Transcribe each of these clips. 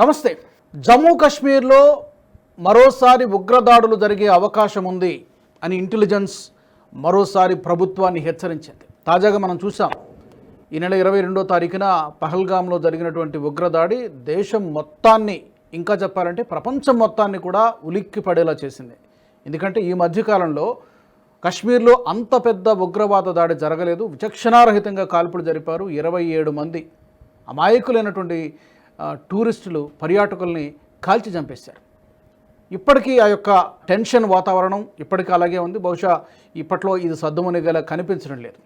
నమస్తే. జమ్మూ కాశ్మీర్లో మరోసారి ఉగ్రదాడులు జరిగే అవకాశం ఉంది అని ఇంటెలిజెన్స్ మరోసారి ప్రభుత్వాన్ని హెచ్చరించింది. తాజాగా మనం చూసాం ఈ నెల ఇరవై రెండో తారీఖున పహల్గాంలో జరిగినటువంటి ఉగ్రదాడి దేశం మొత్తాన్ని ఇంకా చెప్పాలంటే ప్రపంచం మొత్తాన్ని కూడా ఉలిక్కి పడేలా చేసింది. ఎందుకంటే ఈ మధ్యకాలంలో కశ్మీర్లో అంత పెద్ద ఉగ్రవాద దాడి జరగలేదు. విచక్షణారహితంగా కాల్పులు జరిపారు ఇరవై ఏడు మంది. అమాయకులైనటువంటి టూరిస్టులు పర్యాటకుల్ని కాల్చి చంపేశారు. ఇప్పటికీ ఆ యొక్క టెన్షన్ వాతావరణం ఇప్పటికీ అలాగే ఉంది. బహుశా ఇప్పట్లో ఇది సద్దుమణిగేలా కనిపించడం లేదు.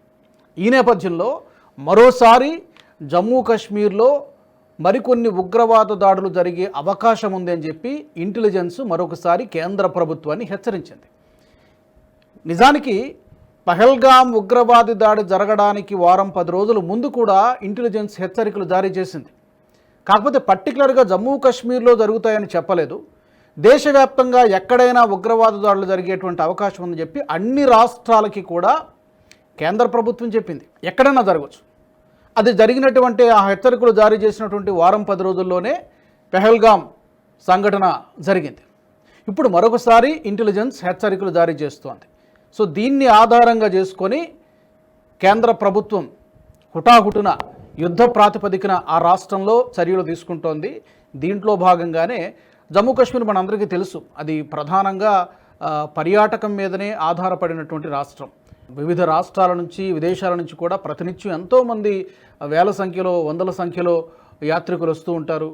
ఈ నేపథ్యంలో మరోసారి జమ్మూ కాశ్మీర్లో మరికొన్ని ఉగ్రవాద దాడులు జరిగే అవకాశం ఉందని చెప్పి ఇంటెలిజెన్స్ మరొకసారి కేంద్ర ప్రభుత్వాన్ని హెచ్చరించింది. నిజానికి పహల్గాం ఉగ్రవాది దాడి జరగడానికి వారం పది రోజుల ముందు కూడా ఇంటెలిజెన్స్ హెచ్చరికలు జారీ చేసింది. కాకపోతే పర్టికులర్గా జమ్మూ కాశ్మీర్లో జరుగుతాయని చెప్పలేదు. దేశవ్యాప్తంగా ఎక్కడైనా ఉగ్రవాద దాడులు జరిగేటువంటి అవకాశం ఉందని చెప్పి అన్ని రాష్ట్రాలకి కూడా కేంద్ర ప్రభుత్వం చెప్పింది. ఎక్కడైనా జరగవచ్చు అది జరిగినటువంటి ఆ హెచ్చరికలు జారీ చేసినటువంటి వారం పది రోజుల్లోనే పెహల్గాం సంఘటన జరిగింది. ఇప్పుడు మరొకసారి ఇంటెలిజెన్స్ హెచ్చరికలు జారీ చేస్తోంది. సో దీన్ని ఆధారంగా చేసుకొని కేంద్ర ప్రభుత్వం హుటాహుటున యుద్ధ ప్రాతిపదికన ఆ రాష్ట్రంలో చర్యలు తీసుకుంటోంది. దీంట్లో భాగంగానే జమ్మూ కాశ్మీర్ మనందరికీ తెలుసు. అది ప్రధానంగా పర్యాటకం మీదనే ఆధారపడినటువంటి రాష్ట్రం. వివిధ రాష్ట్రాల నుంచి విదేశాల నుంచి కూడా ప్రతినిత్యం ఎంతోమంది వేల సంఖ్యలో వందల సంఖ్యలో యాత్రికులు వస్తూ ఉంటారు.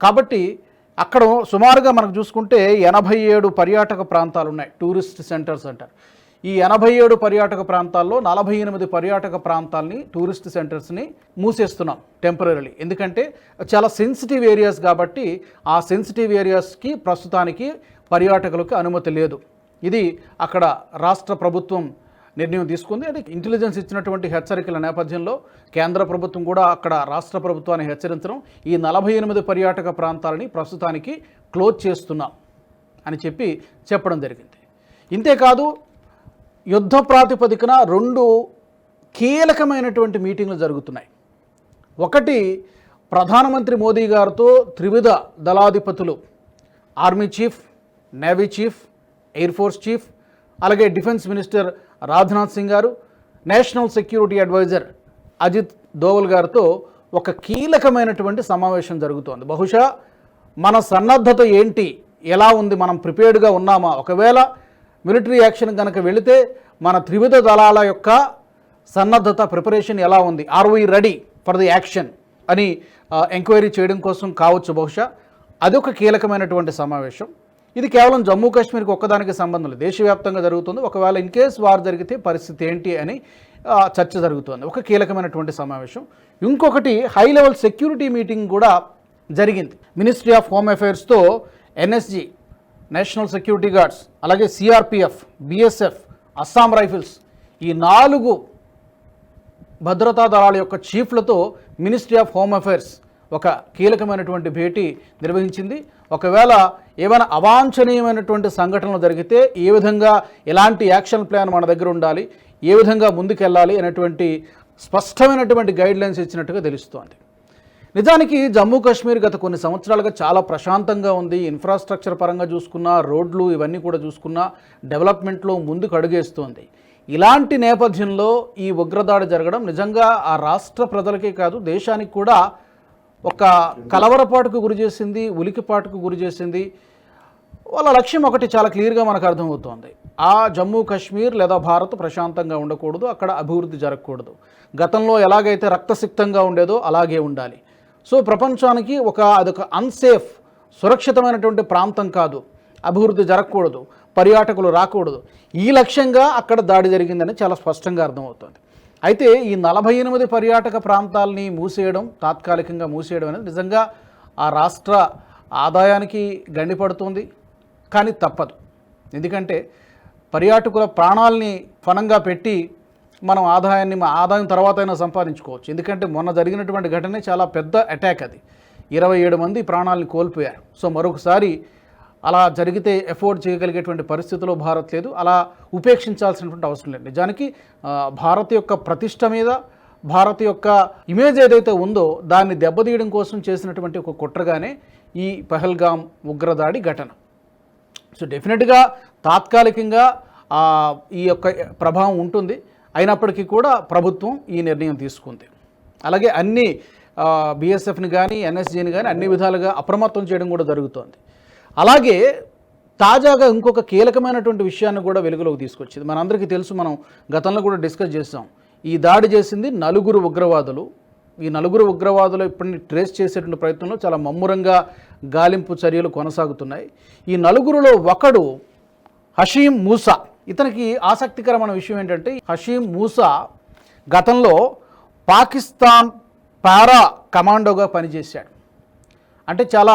కాబట్టి అక్కడ సుమారుగా మనకు చూసుకుంటే ఎనభై ఏడు పర్యాటక ప్రాంతాలు ఉన్నాయి టూరిస్ట్ సెంటర్స్ అంటారు. ఈ ఎనభై ఏడు పర్యాటక ప్రాంతాల్లో నలభై ఎనిమిది పర్యాటక ప్రాంతాలని టూరిస్ట్ సెంటర్స్ని మూసేస్తున్నాం టెంపరీలీ. ఎందుకంటే చాలా సెన్సిటివ్ ఏరియాస్ కాబట్టి ఆ సెన్సిటివ్ ఏరియాస్కి ప్రస్తుతానికి పర్యాటకులకు అనుమతి లేదు. ఇది అక్కడ రాష్ట్ర ప్రభుత్వం నిర్ణయం తీసుకుంది. అంటే ఇంటెలిజెన్స్ ఇచ్చినటువంటి హెచ్చరికల నేపథ్యంలో కేంద్ర ప్రభుత్వం కూడా అక్కడ రాష్ట్ర ప్రభుత్వాన్ని హెచ్చరించడం ఈ నలభై ఎనిమిది పర్యాటక ప్రాంతాలని ప్రస్తుతానికి క్లోజ్ చేస్తున్నాం అని చెప్పి చెప్పడం జరిగింది. ఇంతేకాదు యుద్ధ ప్రాతిపదికన రెండు కీలకమైనటువంటి మీటింగ్లు జరుగుతున్నాయి. ఒకటి ప్రధానమంత్రి మోదీ గారితో త్రివిధ దళాధిపతులు army chief navy chief air force chief అలాగే డిఫెన్స్ మినిస్టర్ రాజ్నాథ్ సింగ్ గారు national security advisor Ajit Doval గారితో ఒక కీలకమైనటువంటి సమావేశం జరుగుతోంది. బహుశా మన సన్నద్ధత ఏంటి? ఎలా ఉంది? మనం ప్రిపేర్డ్గా ఉన్నామా? ఒకవేళ మిలిటరీ యాక్షన్ కనుక వెళితే మన త్రివిధ దళాల యొక్క సన్నద్ధత ప్రిపరేషన్ ఎలా ఉంది? Are we ready for the action అని ఎంక్వైరీ చేయడం కోసం కావచ్చు బహుశా. అదొక కీలకమైనటువంటి సమావేశం. ఇది కేవలం జమ్మూ కాశ్మీర్కి ఒక్కదానికి సంబంధం లేదు. దేశవ్యాప్తంగా జరుగుతుంది. ఒకవేళ ఇన్ కేస్ వార్ జరిగితే పరిస్థితి ఏంటి అని చర్చ జరుగుతుంది. ఒక కీలకమైనటువంటి సమావేశం. ఇంకొకటి హై లెవెల్ సెక్యూరిటీ మీటింగ్ కూడా జరిగింది. మినిస్ట్రీ ఆఫ్ హోమ్ అఫైర్స్తో ఎన్ఎస్జీ నేషనల్ సెక్యూరిటీ గార్డ్స్ అలాగే సిఆర్పిఎఫ్ బిఎస్ఎఫ్ అస్సాం రైఫిల్స్ ఈ నాలుగు భద్రతా దళాల యొక్క చీఫ్లతో మినిస్ట్రీ ఆఫ్ హోమ్ అఫైర్స్ ఒక కీలకమైనటువంటి భేటీ నిర్వహించింది. ఒకవేళ ఏమైనా అవాంఛనీయమైనటువంటి సంఘటనలు జరిగితే ఏ విధంగా ఎలాంటి యాక్షన్ ప్లాన్ మన దగ్గర ఉండాలి ఏ విధంగా ముందుకెళ్ళాలి అనేటువంటి స్పష్టమైనటువంటి గైడ్లైన్స్ ఇచ్చినట్టుగా తెలుస్తోంది. నిజానికి జమ్మూ కాశ్మీర్ గత కొన్ని సంవత్సరాలుగా చాలా ప్రశాంతంగా ఉంది. ఇన్ఫ్రాస్ట్రక్చర్ పరంగా చూసుకున్నా రోడ్లు ఇవన్నీ కూడా చూసుకున్నా డెవలప్మెంట్లో ముందుకు అడుగేస్తోంది. ఇలాంటి నేపథ్యంలో ఈ ఉగ్రదాడి జరగడం నిజంగా ఆ రాష్ట్ర ప్రజలకే కాదు దేశానికి కూడా ఒక కలవరపాటుకు గురి చేసింది ఉలికిపాటుకు గురి చేసింది. వాళ్ళ లక్ష్యం ఒకటి చాలా క్లియర్గా మనకు అర్థమవుతోంది. ఆ జమ్మూ కాశ్మీర్ లేదా భారత్ ప్రశాంతంగా ఉండకూడదు అక్కడ అభివృద్ధి జరగకూడదు. గతంలో ఎలాగైతే రక్తసిక్తంగా ఉండేదో అలాగే ఉండాలి. సో ప్రపంచానికి ఒక అదొక అన్సేఫ్ సురక్షితమైనటువంటి ప్రాంతం కాదు. అభివృద్ధి జరగకూడదు. పర్యాటకులు రాకూడదు. ఈ లక్ష్యంగా అక్కడ దాడి జరిగిందని చాలా స్పష్టంగా అర్థమవుతుంది. అయితే ఈ నలభై ఎనిమిది పర్యాటక ప్రాంతాలని మూసేయడం తాత్కాలికంగా మూసేయడం అనేది నిజంగా ఆ రాష్ట్ర ఆదాయానికి గండిపడుతుంది. కానీ తప్పదు. ఎందుకంటే పర్యాటకుల ప్రాణాలని ఫణంగా పెట్టి మనం ఆదాయాన్ని మా ఆదాయం తర్వాత అయినా సంపాదించుకోవచ్చు. ఎందుకంటే మొన్న జరిగినటువంటి ఘటనే చాలా పెద్ద అటాక్ అది. ఇరవై ఏడు మంది ప్రాణాలను కోల్పోయారు. సో మరొకసారి అలా జరిగితే ఎఫోర్డ్ చేయగలిగేటువంటి పరిస్థితిలో భారత్ లేదు. అలా ఉపేక్షించాల్సినటువంటి అవసరం లేదు. నిజానికి భారత్ యొక్క ప్రతిష్ట మీద భారత్ యొక్క ఇమేజ్ ఏదైతే ఉందో దాన్ని దెబ్బతీయడం కోసం చేసినటువంటి ఒక కుట్రగానే ఈ పహల్గామ్ ఉగ్రదాడి ఘటన. సో డెఫినెట్గా తాత్కాలికంగా ఈ యొక్క ప్రభావం ఉంటుంది. అయినప్పటికీ కూడా ప్రభుత్వం ఈ నిర్ణయం తీసుకుంది. అలాగే అన్ని బీఎస్ఎఫ్ని కానీ ఎన్ఎస్జీని కానీ అన్ని విధాలుగా అప్రమత్తం చేయడం కూడా జరుగుతోంది. అలాగే తాజాగా ఇంకొక కీలకమైనటువంటి విషయాన్ని కూడా వెలుగులోకి తీసుకొచ్చింది. మనందరికీ తెలుసు మనం గతంలో కూడా డిస్కస్ చేసాం ఈ దాడి చేసింది నలుగురు ఉగ్రవాదులు. ఈ నలుగురు ఉగ్రవాదులు ఇప్పటిని ట్రేస్ చేసేటువంటి ప్రయత్నంలో చాలా మమ్మురంగా గాలింపు చర్యలు కొనసాగుతున్నాయి. ఈ నలుగురులో ఒకడు హషీం మూసా. ఇతనికి ఆసక్తికరమైన విషయం ఏంటంటే హషీం మూసా గతంలో పాకిస్తాన్ పారా కమాండోగా పనిచేశాడు. అంటే చాలా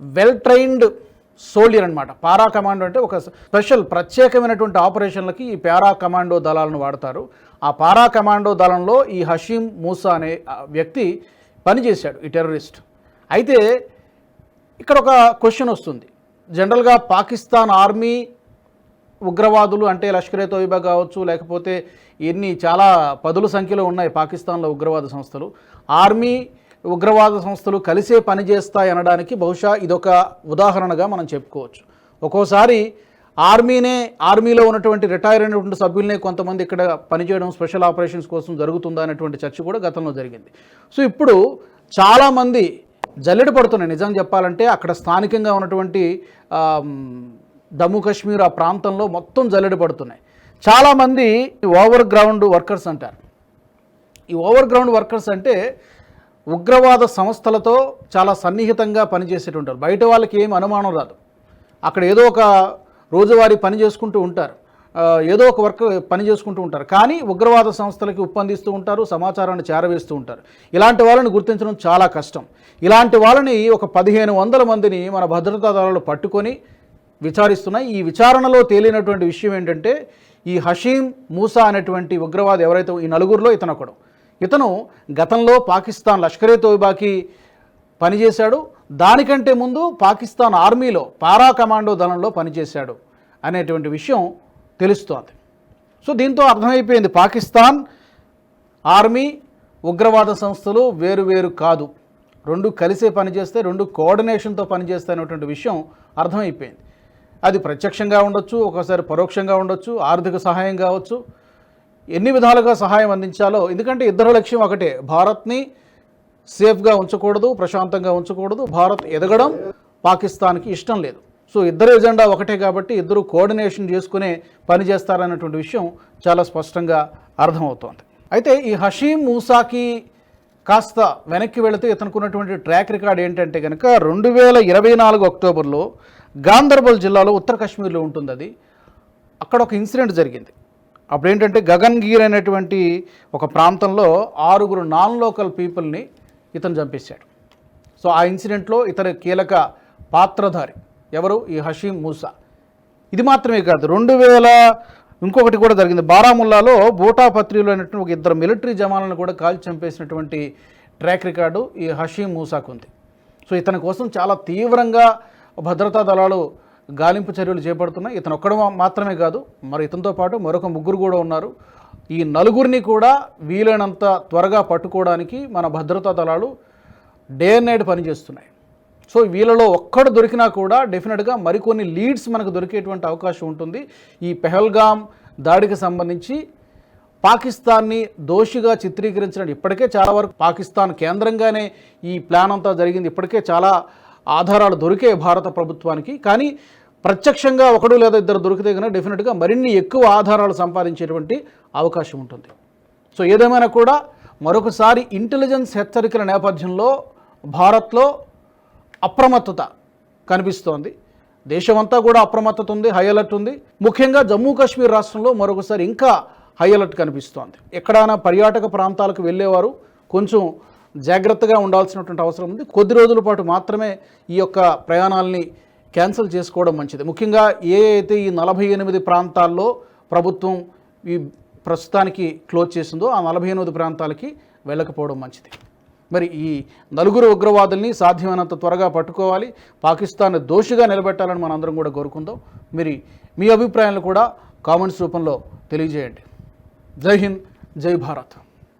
వెల్ ట్రైన్డ్ సోల్జర్ అనమాట పారా కమాండో అంటే ఒక స్పెషల్ ప్రత్యేకమైనటువంటి ఆపరేషన్లకి ఈ పారా కమాండో దళాలను వాడతారు. ఆ పారా కమాండో దళంలో ఈ హషీం మూసా అనే వ్యక్తి పనిచేశాడు ఈ టెర్రరిస్ట్ అయితే ఇక్కడ ఒక క్వశ్చన్ వస్తుంది. జనరల్గా పాకిస్తాన్ ఆర్మీ ఉగ్రవాదులు అంటే లష్కరే తోయిబా కావచ్చు లేకపోతే ఎన్ని చాలా పదుల సంఖ్యలో ఉన్నాయి పాకిస్తాన్లో ఉగ్రవాద సంస్థలు. ఆర్మీ ఉగ్రవాద సంస్థలు కలిసే పనిచేస్తాయి అనడానికి బహుశా ఇదొక ఉదాహరణగా మనం చెప్పుకోవచ్చు. ఒక్కోసారి ఆర్మీనే ఆర్మీలో ఉన్నటువంటి రిటైర్ అయినటువంటి సభ్యులనే కొంతమంది ఇక్కడ పనిచేయడం స్పెషల్ ఆపరేషన్స్ కోసం జరుగుతుందా అనేటువంటి చర్చ కూడా గతంలో జరిగింది. సో ఇప్పుడు చాలామంది జల్లెడ పడుతున్నాయి. నిజం చెప్పాలంటే అక్కడ స్థానికంగా ఉన్నటువంటి జమ్మూ కాశ్మీర్ ఆ ప్రాంతంలో మొత్తం జల్లెడ పడుతున్నాయి. చాలామంది ఓవర్ గ్రౌండ్ వర్కర్స్ అంటారు. ఈ ఓవర్ గ్రౌండ్ వర్కర్స్ అంటే ఉగ్రవాద సంస్థలతో చాలా సన్నిహితంగా పనిచేసేటుంటారు బయట వాళ్ళకి ఏం అనుమానం రాదు. అక్కడ ఏదో ఒక రోజువారీ పని చేసుకుంటూ ఉంటారు. ఏదో ఒక వర్క్ పని చేసుకుంటూ ఉంటారు. కానీ ఉగ్రవాద సంస్థలకి ఉప్పందిస్తూ ఉంటారు సమాచారాన్ని చేరవేస్తూ ఉంటారు. ఇలాంటి వాళ్ళని గుర్తించడం చాలా కష్టం. ఇలాంటి వాళ్ళని ఒక పదిహేను వందల మందిని మన భద్రతా దళాలు పట్టుకొని విచారిస్తున్నాయి. ఈ విచారణలో తేలినటువంటి విషయం ఏంటంటే ఈ హషీం మూసా అనేటువంటి ఉగ్రవాది ఎవరైతే ఈ నలుగురిలో ఇతను ఒకడు. ఇతను గతంలో పాకిస్తాన్ లష్కరే తోయిబాకి పనిచేశాడు. దానికంటే ముందు పాకిస్తాన్ ఆర్మీలో పారా కమాండో దళంలో పనిచేశాడు అనేటువంటి విషయం తెలుస్తోంది. సో దీంతో అర్థమైపోయింది పాకిస్తాన్ ఆర్మీ ఉగ్రవాద సంస్థలు వేరు వేరు కాదు. రెండు కలిసే పనిచేస్తే రెండు కోఆర్డినేషన్తో పనిచేస్తాయి అనేటువంటి విషయం అర్థమైపోయింది. అది ప్రత్యక్షంగా ఉండొచ్చు ఒకసారి పరోక్షంగా ఉండొచ్చు ఆర్థిక సహాయం కావచ్చు. ఎన్ని విధాలుగా సహాయం అందించాలో ఎందుకంటే ఇద్దరు లక్ష్యం ఒకటే భారత్ని సేఫ్గా ఉంచకూడదు ప్రశాంతంగా ఉంచకూడదు. భారత్ ఎదగడం పాకిస్తాన్కి ఇష్టం లేదు. సో ఇద్దరు ఎజెండా ఒకటే కాబట్టి ఇద్దరు కోఆర్డినేషన్ చేసుకునే పని చేస్తారన్నటువంటి విషయం చాలా స్పష్టంగా అర్థమవుతోంది. అయితే ఈ హషీం మూసాకి కాస్త వెనక్కి వెళితే ఇతనుకున్నటువంటి ట్రాక్ రికార్డ్ ఏంటంటే కనుక రెండు వేల ఇరవై నాలుగు అక్టోబర్లో గాంధర్బల్ జిల్లాలో ఉత్తర కాశ్మీర్లో ఉంటుంది అది. అక్కడ ఒక ఇన్సిడెంట్ జరిగింది. అప్పుడు ఏంటంటే గగన్గీర్ అనేటువంటి ఒక ప్రాంతంలో ఆరుగురు నాన్ లోకల్ పీపుల్ని ఇతను చంపేశాడు. సో ఆ ఇన్సిడెంట్లో ఇతని కీలక పాత్రధారి ఎవరు? ఈ హషీం మూసా. ఇది మాత్రమే కాదు రెండు వేల ఇంకొకటి కూడా జరిగింది. బారాముల్లాలో బూటాపత్రిలో అయినటువంటి ఒక ఇద్దరు మిలిటరీ జవాన్లను కూడా కాల్చి చంపేసినటువంటి ట్రాక్ రికార్డు ఈ హషీం మూసాకు ఉంది. సో ఇతని కోసం చాలా తీవ్రంగా భద్రతా దళాలు గాలింపు చర్యలు చేపడుతున్నాయి. ఇతను ఒక్కడు మాత్రమే కాదు మరి ఇతనితో పాటు మరొక ముగ్గురు కూడా ఉన్నారు. ఈ నలుగురిని కూడా వీలైనంత త్వరగా పట్టుకోవడానికి మన భద్రతా దళాలు డే అండ్ నైట్ పనిచేస్తున్నాయి. సో వీళ్ళలో ఒక్కడు దొరికినా కూడా డెఫినెట్గా మరికొన్ని లీడ్స్ మనకు దొరికేటువంటి అవకాశం ఉంటుంది. ఈ పెహల్గామ్ దాడికి సంబంధించి పాకిస్తాన్ని దోషిగా చిత్రీకరించడం ఇప్పటికే చాలా వరకు పాకిస్తాన్ కేంద్రంగానే ఈ ప్లాన్ అంతా జరిగింది. ఇప్పటికే చాలా ఆధారాలు దొరికే భారత ప్రభుత్వానికి కానీ ప్రత్యక్షంగా ఒకడు లేదా ఇద్దరు దొరికితే కనుక డెఫినెట్గా మరిన్ని ఎక్కువ ఆధారాలు సంపాదించేటువంటి అవకాశం ఉంటుంది. సో ఏదేమైనా కూడా మరొకసారి ఇంటెలిజెన్స్ హెచ్చరికల నేపథ్యంలో భారత్లో అప్రమత్తత కనిపిస్తోంది. దేశమంతా కూడా అప్రమత్తత ఉంది హై అలర్ట్ ఉంది. ముఖ్యంగా జమ్మూ కాశ్మీర్ రాష్ట్రంలో మరొకసారి ఇంకా హై అలర్ట్ కనిపిస్తోంది. ఎక్కడైనా పర్యాటక ప్రాంతాలకు వెళ్ళేవారు కొంచెం జాగ్రత్తగా ఉండాల్సినటువంటి అవసరం ఉంది. కొద్ది రోజుల పాటు మాత్రమే ఈ యొక్క ప్రయాణాలని క్యాన్సిల్ చేసుకోవడం మంచిది. ముఖ్యంగా ఏ అయితే ఈ నలభై ఎనిమిది ప్రాంతాల్లో ప్రభుత్వం ఈ ప్రస్తుతానికి క్లోజ్ చేసిందో ఆ నలభై ఎనిమిది ప్రాంతాలకి వెళ్ళకపోవడం మంచిది. మరి ఈ నలుగురు ఉగ్రవాదుల్ని సాధ్యమైనంత త్వరగా పట్టుకోవాలి. పాకిస్తాన్ దోషిగా నిలబెట్టాలని మనందరం కూడా కోరుకుందాం. మరి మీ అభిప్రాయాలు కూడా కామెంట్స్ రూపంలో తెలియజేయండి. జై హింద్ జై భారత్.